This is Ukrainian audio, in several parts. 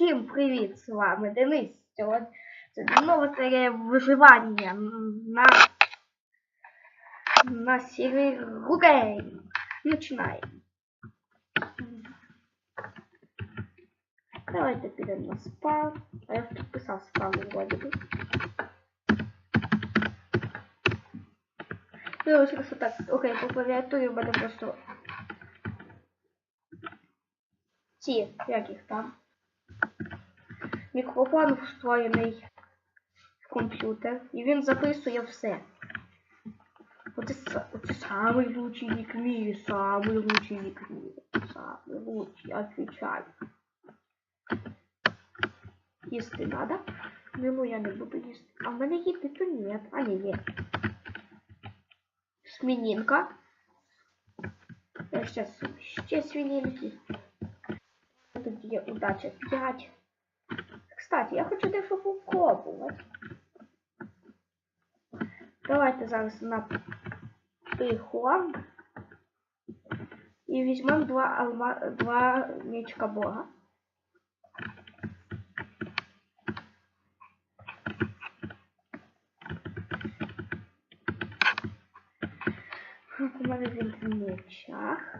Всім привіт! З вами Денис. Сьогодні це нова серія виживання на, на серії Ругейм. Починаємо. Давайте підемо на спав. А я тут писав спав вроді би. Вирішив, що так, окей, по клавіатурі в мене просто ці, як їх там. Мікрофон встроєний в комп'ютер, і він записує все. Оце, оце самий лучший нік в самий лучший нік в. Самый лучший, отвечаю. Їсти надо? Ну, ну я не буду їсти. А в мене їсти то нет. А не є. Свининка. Я сейчас ще свининки. Тут є удача 5. Кстати, я хочу дещо попробувати. Давайте зараз на приход. І візьмемо два алма... два мечка Бога. У мене він в мечах.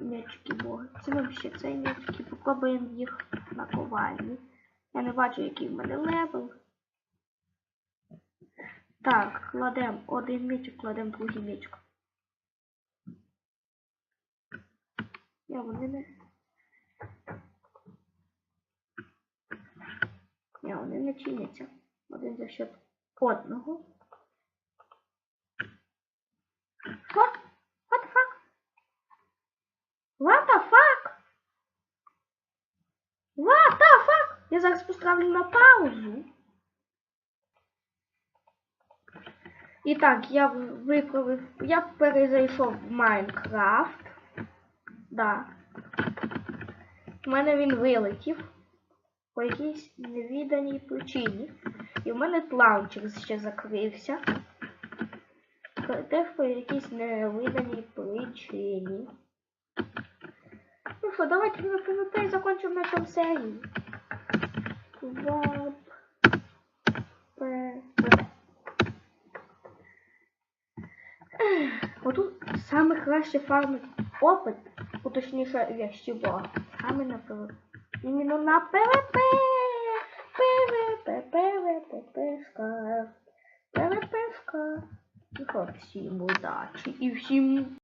Мечки Бога. Це ми ще цей мечки. Попробуємо їх на ковальні. Я не бачу, який в мене левел. Так, кладемо один мечик, кладемо другий мечик. Я вони не. Ні, вони не чиняться. Один за счет одного. Що? Я зараз поставлю на паузу. І так, я виклав, я перезайшов в Майнкрафт. Да. У мене він вилетів по якійсь невіданій причині. І в мене лаунчер ще закрився. Теж по якійсь невиданій причині. Ну що, давайте на PvP закончимо на цьому серії. Вап. PvP. Отут саме краще фармить опит, ну, точніше вещі бога. Саме на PvP. Іменно на PvP, PvP, PvP. Ну що, всім удачі і всім